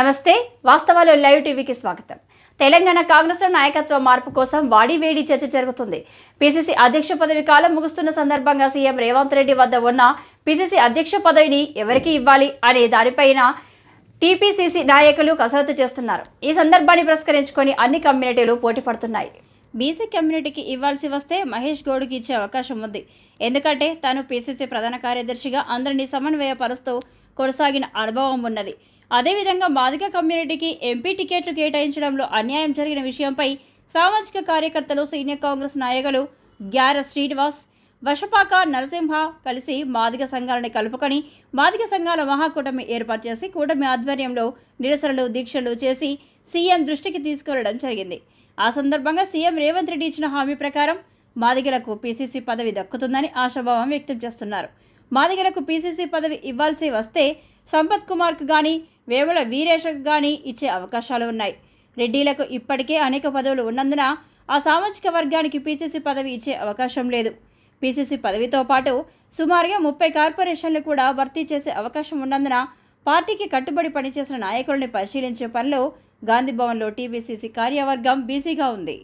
నమస్తే వాస్తవాలు లైవ్ టీవీకి స్వాగతం. తెలంగాణ కాంగ్రెస్ నాయకత్వ మార్పు కోసం వాడివేడి చర్చ జరుగుతుంది. పిసిసి అధ్యక్ష పదవి కాలం ముగుస్తున్న సందర్భంగా సీఎం రేవంత్ రెడ్డి వద్ద ఉన్న పిసిసి అధ్యక్ష పదవిని ఎవరికి ఇవ్వాలి అనే దానిపైన టీపీసీసీ నాయకులు కసరత్తు చేస్తున్నారు. ఈ సందర్భాన్ని పురస్కరించుకొని అన్ని కమ్యూనిటీలు పోటీ పడుతున్నాయి. బీసీ కమ్యూనిటీకి ఇవ్వాల్సి వస్తే మహేష్ గౌడ్కి ఇచ్చే అవకాశం ఉంది. ఎందుకంటే తాను పీసీసీ ప్రధాన కార్యదర్శిగా అందరినీ సమన్వయపరుస్తూ కొనసాగిన అనుభవం ఉన్నది. అదేవిధంగా మాదిగ కమ్యూనిటీకి ఎంపీ టికెట్లు కేటాయించడంలో అన్యాయం జరిగిన విషయంపై సామాజిక కార్యకర్తలు సీనియర్ కాంగ్రెస్ నాయకులు గ్యార శ్రీనివాస్ వశపాక నరసింహ కలిసి మాదిగ సంఘాలను కలుపుకొని మాదిగ సంఘాల మహాకూటమి ఏర్పాటు చేసి కూటమి ఆధ్వర్యంలో నిరసనలు దీక్షలు చేసి సీఎం దృష్టికి తీసుకెళ్ళడం జరిగింది. ఆ సందర్భంగా సీఎం రేవంత్ రెడ్డి ఇచ్చిన హామీ ప్రకారం మాదిగలకు పీసీసీ పదవి దక్కుతుందని ఆశాభావం వ్యక్తం చేస్తున్నారు. మాదిగలకు పీసీసీ పదవి ఇవ్వాల్సి వస్తే సంపత్ కుమార్కు కానీ వేముల వీరేశకు కానీ ఇచ్చే అవకాశాలు ఉన్నాయి. రెడ్డిలకు ఇప్పటికే అనేక పదవులు ఉన్నందున ఆ సామాజిక వర్గానికి పీసీసీ పదవి ఇచ్చే అవకాశం లేదు. పీసీసీ పదవితో పాటు సుమారుగా ముప్పై కార్పొరేషన్లు కూడా భర్తీ చేసే అవకాశం ఉన్నందున పార్టీకి కట్టుబడి పనిచేసిన నాయకుల్ని పరిశీలించే పనిలో గాంధీభవన్లో టీపీసీసీ కార్యవర్గం బిజీగా ఉంది.